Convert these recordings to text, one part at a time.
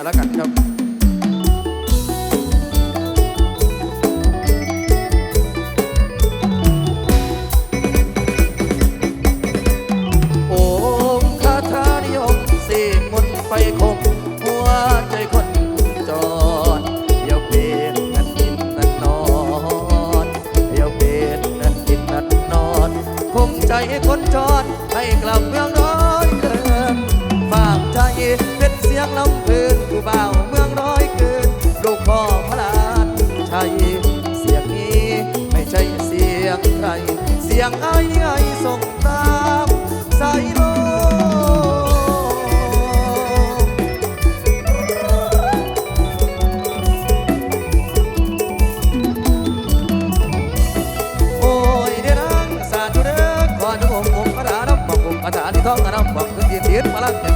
กันแล้วกันครับ ใคร เสียงไอ้ไอ้ส่งตามสายลมโอ้ยเด้อนังสาธุเด้อขอจงองค์องค์พระดาน้ำบอกองค์อาจารย์ที่ท้องกระน้ำบอกขึ้นยืนยืนมาลัง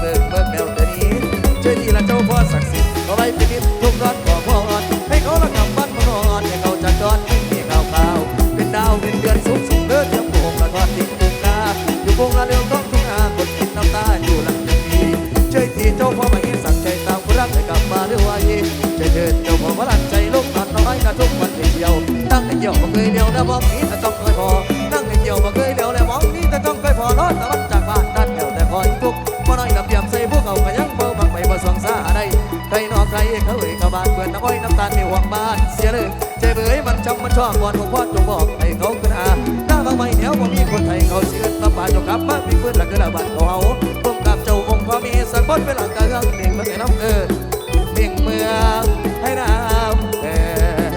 จ้าพ่อมาเห็นสั่งใจตามรักให้กลับมาด้วยวายช่วยเถิดเจ้าพ่อพลังใจลูกนอนน้อยกระทุกวันเดียวตั้งแต่เดียวบ่เคยเดียวนะมองนี้แต่ต้องเคยพอตั้งแต่เดียวบ่เคยเดียวแล้วมองนี้แต่ต้องเคยพอรอดต่มันจากบ้านนั่นเดียวแต่คอยทุกข์บ่น้อยกับเบียมใส่พวกเขาขยังเบาบังไปบ่สวงสาได้ใครนอกใครเขาเอ่ยเข้าบ้านเพื่อนน้ำอ้อยน้ำตาลไม่ห่วงบ้านเสียเลยใจเบื่อมันจำมันชอบวอนของพ่อจงบอกให้เขาขึ้นอาหน้าบางไม่เหนียวบ่มีคนไทยเขาเชื่อมาป่าจงกลับมามีเพื่อนหลักกระดาบ้านเขาเฮา คนเป็นหลังกระเงเด็กเมื่อไงน้ำเออเบ่งเมืองให้น้ำเออ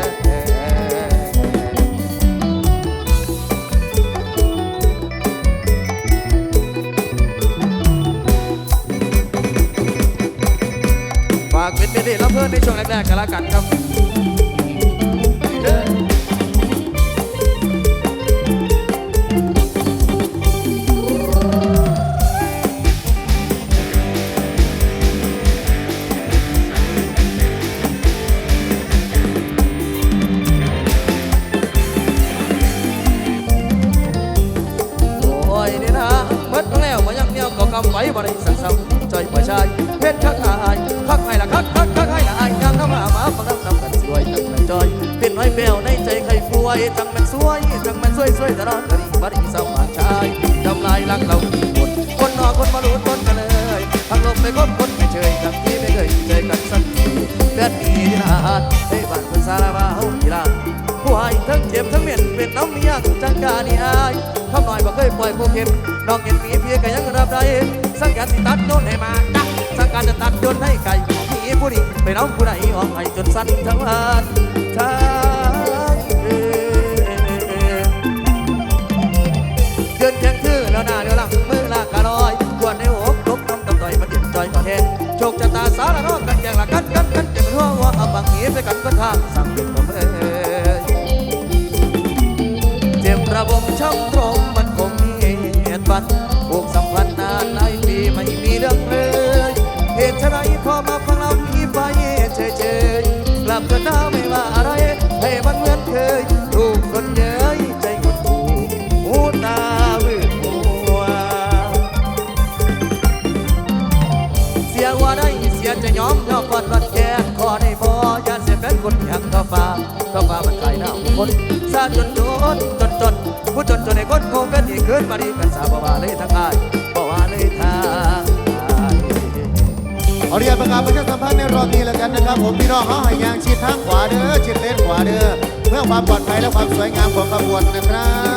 ฝากเป็นเป็นเด็กรับเพื่อนในช่วงแรกๆกันละกันครับ วยจังมันสวยจังมันสวยสวยตลอดกะดีบดีสาวหาชายทำลายรักเราคนคนนอคนมาลุ้นคนกันเลยพังลมไปคบคนไม่เชยทั้งที่ไม่เคยเจอกันสักทีแบดดีที่นาดให้บ้านคนสารบาเฮาทีละผู้ให้ทั้งเจ็บทั้งเหม็นเป็นน้ำเมียงจังกานี่อายคำหน่อยบ่เคยปล่อยผู้เข็มน้องเห็นมีเพียก็ยังรับได้สังกัดสิตัดโน่นให้มาจักสังกัดจะตัดโยนให้ไก่มีผู้นี้ไปน้องผู้ใดออกให้จนสั้นทั้งวัน ยว่าได้เสียจะยอมเท่าก่อนรัดแกนขอได้บ่อย่าเสียเป็นคนอย่างก็ฟ้าก็ฟ้ามันไกลหน้าคนซาจนจนจนจนผู้จนจนในคนคงเป็นที่ขึ้นมาดีกันสาบ่ว่าเลยทางอายบ่ว่าเลยทางอายขอเรียนประกาศประชาสัมพันธ์ในรอบนี้แล้วกันนะครับ ผมพี่น้องเขาให้ยางชิดทางขวาเด้อชิดเลนขวาเด้อเพื่อความปลอดภัยและความสวยงามของขบวนนะครับ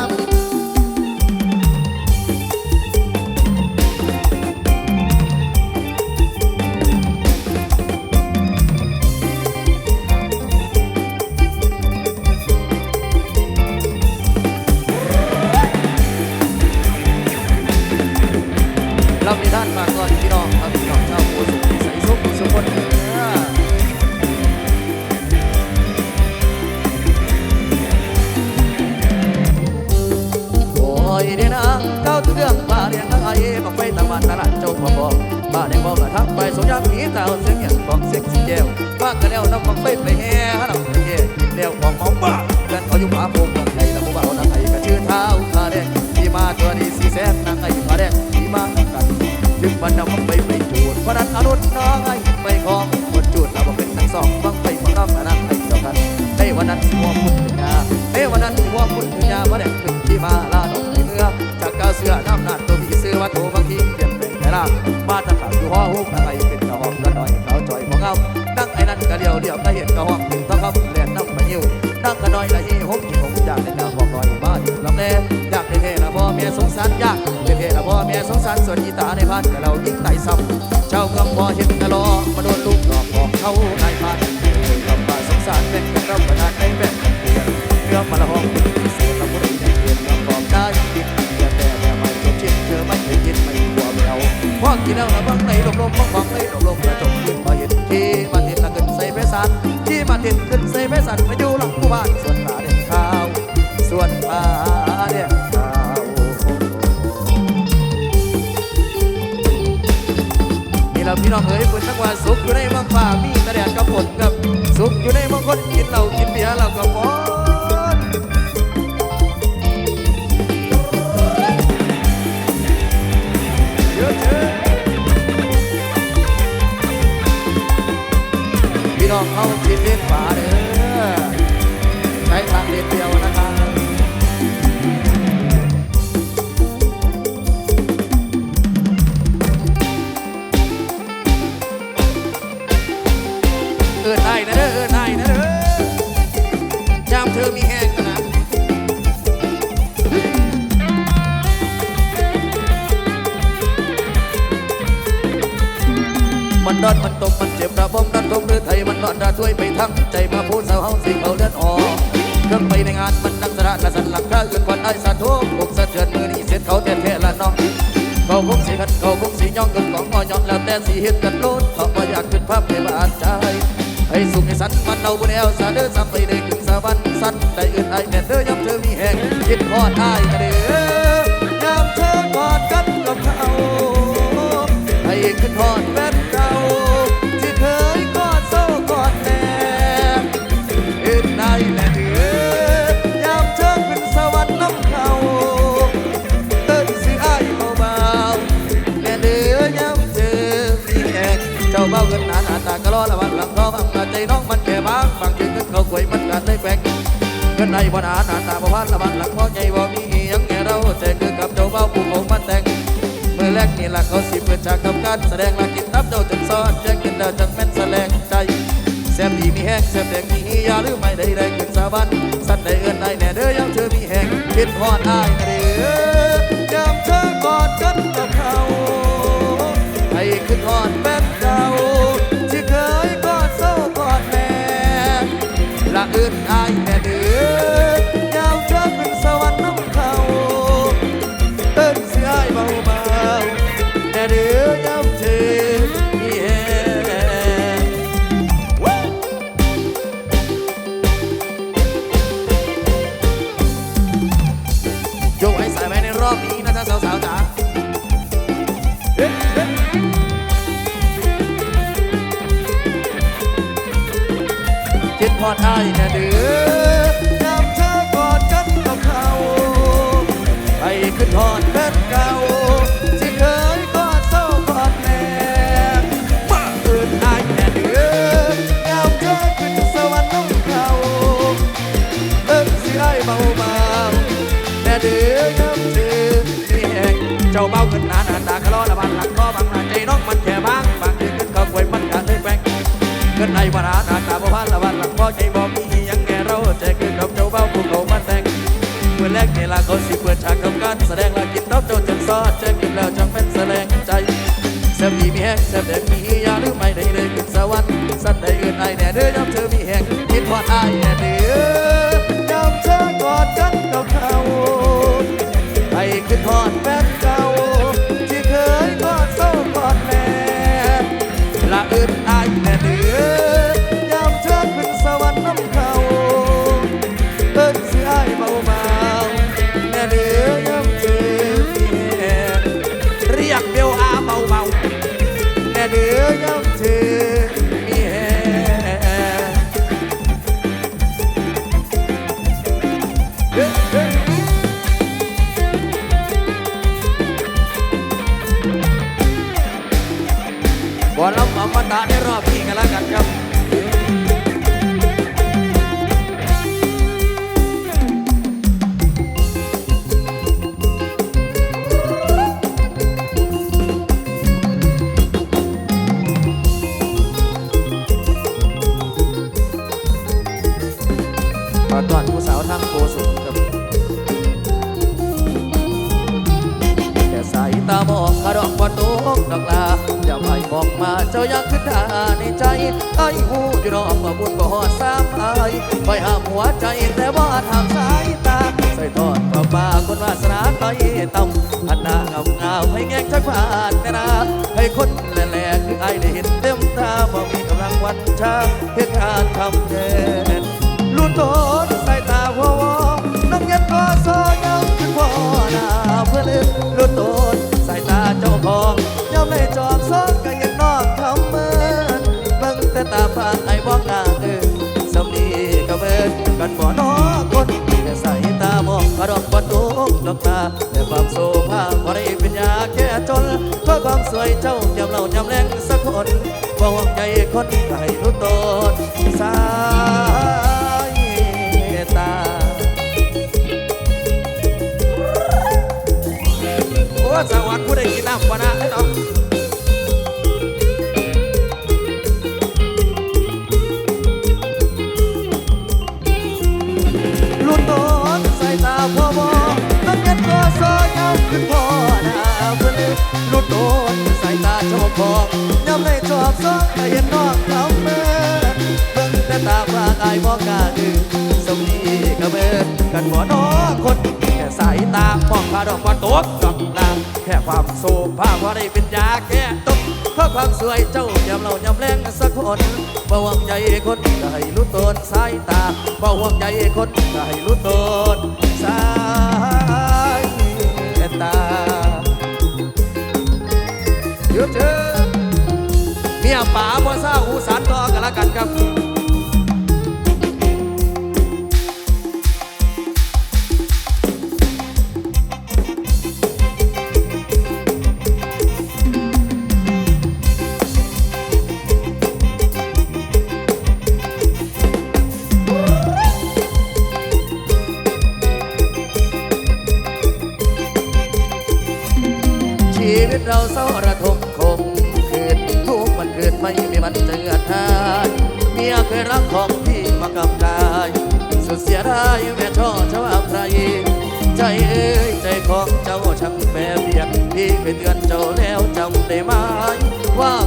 ถึงวันเอาไปไปจูดพระนั้นอรุณน้อยไปของคนจูดเราเป็นทั้งสองบังไปบังรับอนันต์ไปต่อกันในวันนั้นหัวพุทธญาในวันนั้นหัวพุทธญามาแดงถึงที่มาลาดอกในเมื่อจากกาเสือน้ำนาดตัวมีเสือวัดโอบางทีเปลี่ยนแปลงแต่ละมาตะขาบอยู่หัวหุ้มอะไรเป็นกระหอบกระหน่อยเขาจ่อยของเขาดังไอ้นั้นกระเดียวเดียวก็เห็นกระหองหนึ่งต้องครับแหลนน้ำมันยิวดังกระน้อยละเฮหุ้มที่ผมอยากเล่นดาวบอกหน่อยบ้าอยู่ลำเละอยากเท่ๆละพ่อแม่สงสารยากเท่ๆละพ่อแม่สงสารส่วนอีตา ในพันกับเรายิ่งไต่ซ้ำเจ้ากำพอเห็นทะลอมาโดนลูกดอกบอกเขาไง พี่น้องเขากินเล่นป่าเลย ใจมาพูดสาวเฮาสิเขาเลือดออกเครื่องไปในงานมันนักสระกระสันหลังข้าอื่นควันไอ้สะทุกอกสะเทือนมือนี้เสร็จเขาแต่แท้ละน้องเขาคงสิขันเขาคงสิย่องกันของมอยอนแล้วแต่สิเห็ดกันโลดเขาบ่อยากขึ้นภาพในบ้านใจให้สุขให้สันมันเอาบุญแอวสาเด้อซ้ำไปได้ถึงสวรรค์สันได้อื่นไอ้แน่เด้อยามเธอมีแหงคิดพอดได้ก็เด้อย นากะล้อละวันหลังท้องอังกาใจน้องมันแค่บางบางทีเงินเขากวยมันกันได้แปลกเงินในบ่หนาหนาตาบ่พันละวันหลังพ่อใหญ่บ่มีอิหยังแค่เราแต่คือกับเจ้าเบาผู้ของมันแต่งเมื่อแรกนี่ละเขาสิเปิดฉากทำการแสดงละกินทับเจ้าจนซ้อนจะกินเด้อจังแม่นแสลงใจแซมดีมีแห้งแซมแดงมียาหรือไม่ได้ได้ขึ้นสาบันสันได้เอินได้แน่เด้อยามเธอมีแห้งคิดพอดอ้ายนะเด้อ ละเกอดแฟนเก่าที่เคยกอดเศร้ากอดแน่มาเอินอ้ายแน่เด้อยามเธอขึ้นสวรรค์น้องเขาเอิ้นสิไอ้เบาเบาแน่เดือน้ำเดือมีแหงเจ้าเบาขึ้นหนาหนาตาคลอละบันหลังคอบางหนาใจน้องมันแค่บางบางทีขึ้นเขากวยมันกันได้แปลงขึ้นในวานาหนาตาบ่พันละบันหลังพ่อใจบ่มีหยังแก่เราใจขึ้นกับเจ้าเบาผู้เขามันแต่งเมื่อแรกเนี่ยละเขาสิเปิด แสดงละกินน้ำโจนจนซอดแจ้งกินแล้วจังเป็นแสดงใจแซ่บดีมีแห้งแซ่บแดงมียาหรือไม่ได้เลยขึ้นสวรรค์สัตว์ใดอื่นไอแน่เด้อยามเธอมีแห้งคิดพอดไอแน่เด้อ บอลล็อกอมตาได้รอบพี่กันแล้วกันครับ ไอ้หูอยู่รอบว่าบุญบ่อดสามอายไปห้ามหัวใจแต่ว่าทางสายตา ใส่ทอดปลาปลาคนวาสนาไปต่ำหันหน้าเงาเงาให้แงงชักผ่านแน่นาให้คนแหล่ๆคือไอ้ได้เห็นเต็มตาบ่มีกำลังวันชาเหตุการณ์ทำแทนลุ้นโดนสายตาหัววอน้องเย็นก็ซอยังขึ้นพ่อหน้าเพื่อนลุ้นโดนสายตาเจ้าของย่อมได้จอบซ้อนกัน ต่าฝากไอ้บอกหน้าเดินสำนีก็เบินกันบ่น้อคนแต่สายตามองกระดอกบนตุกดอกตาแต่ความโซภาพอได้เป็นยาแก้จนเพราะความสวยเจ้ายำเรายำแรงสักคนบ่ห่วงใจคนให้รู้ตนสายตาโอ้สวัสดิ์ผู้ใดกินน้ำปานะ ย้ำในจอบซองก็เห็นนอกคำเมื่อเบิ่งแต่ตาพราอายบอกกล้าดื้อสมีกระเบิดกันบ่นอคนแค่สายตามองพาดอกว่าตกดอกลางแค่ความโซภาว่าได้เป็นยาแก้ตกเพราะความสวยเจ้ายำเรายำแรงสักคนบ่หวังใจคนก็ให้รู้ตนสายตาบ่หวังใจคนก็ให้รู้ตนสายตาหยุดเถอะเมีย ป๋าบ่เศร้าหูสานต่อกันละกันครับ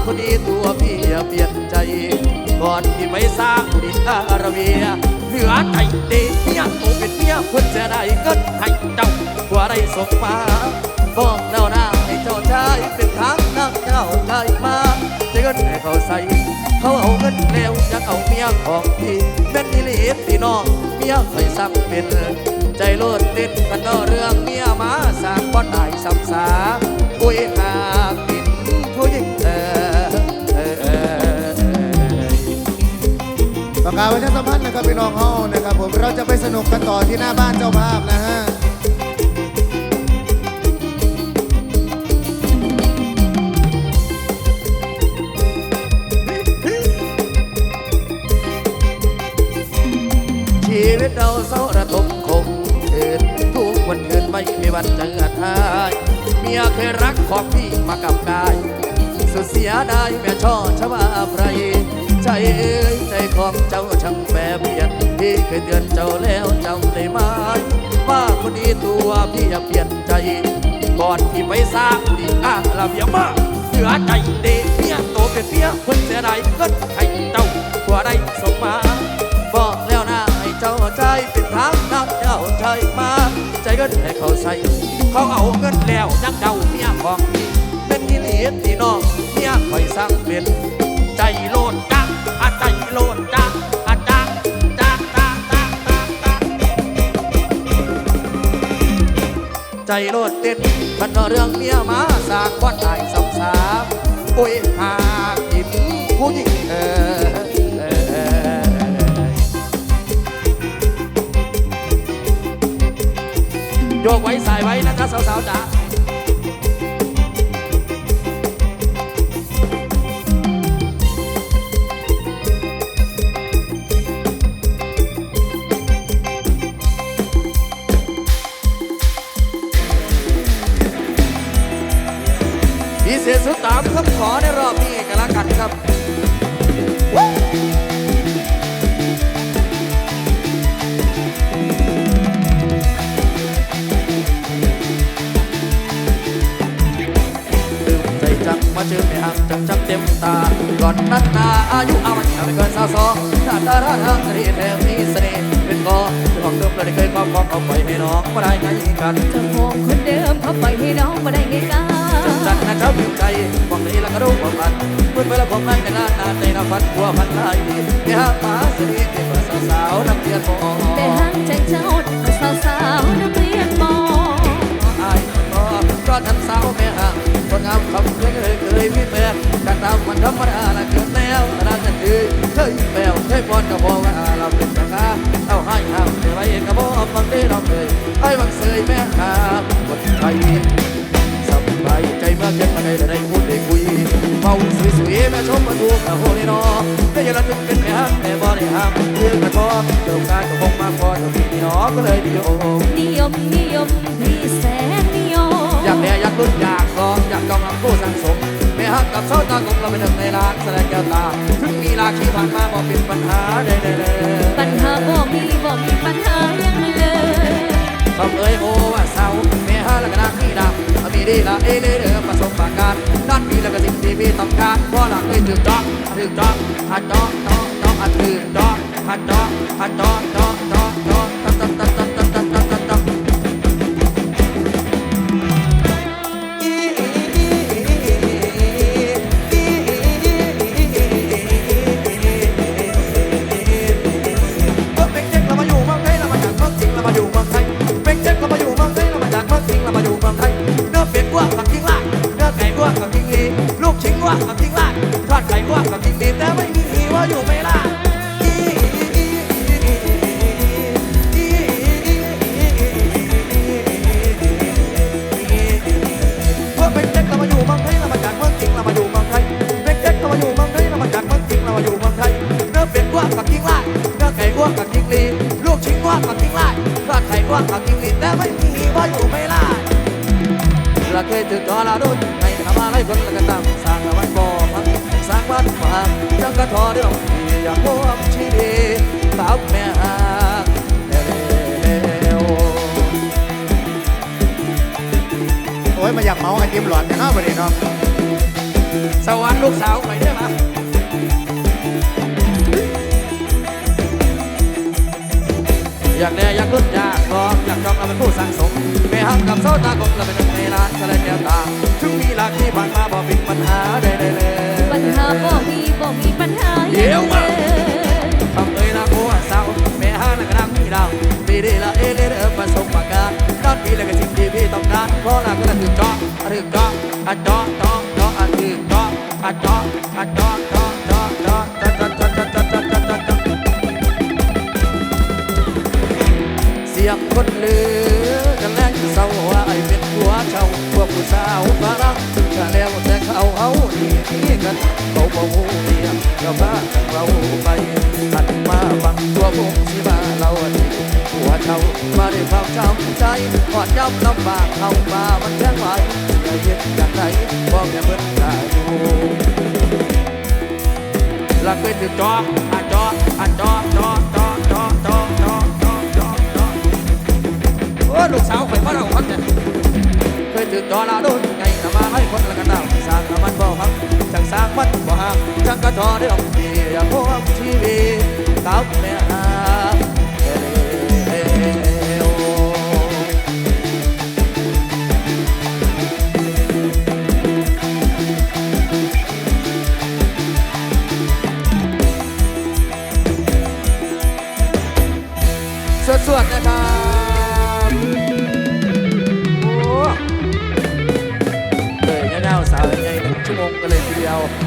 คนนี้ตัวพี่อย่าเปลี่ยนใจ ก่อนที่ไปสร้างบุรีอาระเบียเหลือใจเดียโตเป็นเมียเพื่อนจะได้เงินให้เจ้ากว่าได้สมมาบอกเล่าหน้าให้เจ้าชายเป็นทางนั่งเจ้าชายมาจะเงินให้เขาใส่ เขาเอาเงินแล้วยังเอาเมียของพี่เป็นนิลิตพี่น้องเมียคอยสั่งเป็นใจโลดเต้นกันเนาะเรื่องเมียมาสร้างบ่ได้ซ้ำสาปุ้ยหาก ประกาศประชาสัมพันธ์นะครับพี่น้องเฮานะครับผมเราจะไปสนุกกันต่อที่หน้าบ้านเจ้าภาพนะฮะชีวิตเราเศร้าระทมคมคืนทุกวันคืนไม่มีวันจะเงือดหายเมียเคยรักของพี่มากับกาย สุดเสียดายแม่ช่อชวาไพร ใจเอ้ยใจของเจ้าช่างแปรเปลี่ยนพี่เคยเตือนเจ้าแล้วจำได้ไหมว่าคนนี้ตัวพี่อย่าเปลี่ยนใจ ก่อนที่ไปสร้างบุรีอาระเบียมาเหลือใจเดีเมียโตเป็นเมียเพิ่นเสียดายเงินให้เจ้าตัวได้ส่งมาบอกแล้วนะให้เจ้าใจเป็นทางนักเจ้าใจมา ใจเงินให้เขาใส่เขาเอาเงินแล้วยังเดาเมียของพี่เป็นที่เหลียที่น้องเมียคอยสั่งเป็นใจโลด อาใจโลดจังอาจังจังจังจังจังจังใจโลดเต้นพันเรื่องเมียมาสางวันตายสำสาโอ้ยหากินผู้หญิงเออเออเออโยกไว้สายไว้นะจ๊ะสาวๆจ๋า ชื่อแม่อังจัำจัำเต็มตา ก่อนนั้นนาอายุอามันไม่เกินสาวสองหน้าตาร่าทางรียนแล้มีเสน่ห์เป็นกอเของเดิมเราได้เคยความคอาเอาไปให้น้องมาได้ไงกันจะธอโงคนเดิมเขาไปให้น้องมาได้ไงกันจันนะเจ้าผิวใจบอกนี้แล้วก็รู้ความพันเมื่ไปแล้วผมนั่งในลานนาในน้ำฟันหัวพันลายดีไปหาหมาเสน่ห์ไปเปิดสาวๆน้ำเทียนมองไปหางใจเจ้าสาวสาวน้ำเทียนมองอายก็ก็ทำสาวแม่ห่าง คนงามคำเคยเคยเคยมีแฟนกันตามมันธรรมดาละเกิดแล้วรักกันดีเคยแปวเคยปอนก็บอกว่าเราเป็นราคาเอาให้ห้ามแต่ไว้ก็บอกบางทีเราเคยไอ้บางเสยแม่หางคนไทยสบายใจมากเกินมาได้ได้พูดได้คุยเมาสวยๆแม่ชมมาดูมาโหนี่นอได้ยันละถึงเป็นแม่ฮักแม่บ่ได้ห้ามเรื่องกระทบเติมการก็คงมาพอจะมีนี่นอก็เลยดีโอนิยมนิยมพี่แสนนิยมอยากแม่อยากลุ้นอยาก แม่ฮักกับเสาตาคงเราเป็นหนึ่งในล้านแสดงแก้วตาถึงมีราคีผ่านมาบ่เป็นปัญหาใดๆเลยปัญหาบ่มีบ่มีปัญหายังเลยคำเอ้ยโอว่าเศร้าแม่ฮาแล้วก็นักนี่ดำมีดีละเอเลเดอประสบการด้านมีแล้วก็สิ่งที่มีต้องการพราะหลังเคยถึงดอกถึงดอกหัดดอกดอกดอกหัดถึงดอกหัดดอกหัดดอกดอกดอกดอกตัดตัดตัดตัดตัดตัดตัด มาอยากเมาไอติมหลอดกันเนาะประเดี๋ยวเนาะสวรรค์ลูกสาวไปได้ไหมอยากแน่อยากลุ้นอยากลองอยากจองเราเป็นผู้สั่งสมแม่ฮักกับโซตากลมเราเป็นหนึ่งในล้านก็เลยแก้วตาถึงมีหลากที่ผ่านมาบ่เป็นปัญหาใดๆเลยปัญหาบ่มีบ่มีปัญหาเดี๋ยัยวงมาเลยทำเอ้ยนะผัวสาวแม่ห้านักรักมีดาวปีดีละเอเลเดอประสบการณ์ด้านปีแล้วก็สิ่งที่พี่ ต้องการเพราะหลักก็ถือถึงจออันจอจอจออันถึงจออันจออันจอจอจอจอจอจอจอจอจอจอจอจอจอเสียงคนลือ บอกหูเมียก็พาเราไปหันมาฟังตัวผมสิมาเราดีผัวเช่ามาได้ความช้ำใจก่อนย้ำลำบากเข้ามามันแค่ไหวอย่าเย็นอย่างไรบอกอย่าเพิ่งตาอยู่ลักเป็นจออันจออันจอจอจอจอจอจอจอจอจอโอ้ลูกสาวข่อยมาเราคนเนี่ยเคยถึงจอลาดุนไงทำมาให้ คนละกันดาวสร้างน้ำมันบ่พังจังสร้างมันบ่ห่างจังกระทอได้ออกดีอย่าพวกชีวิตกับแม่หาเร็วสวดๆนะครับ now.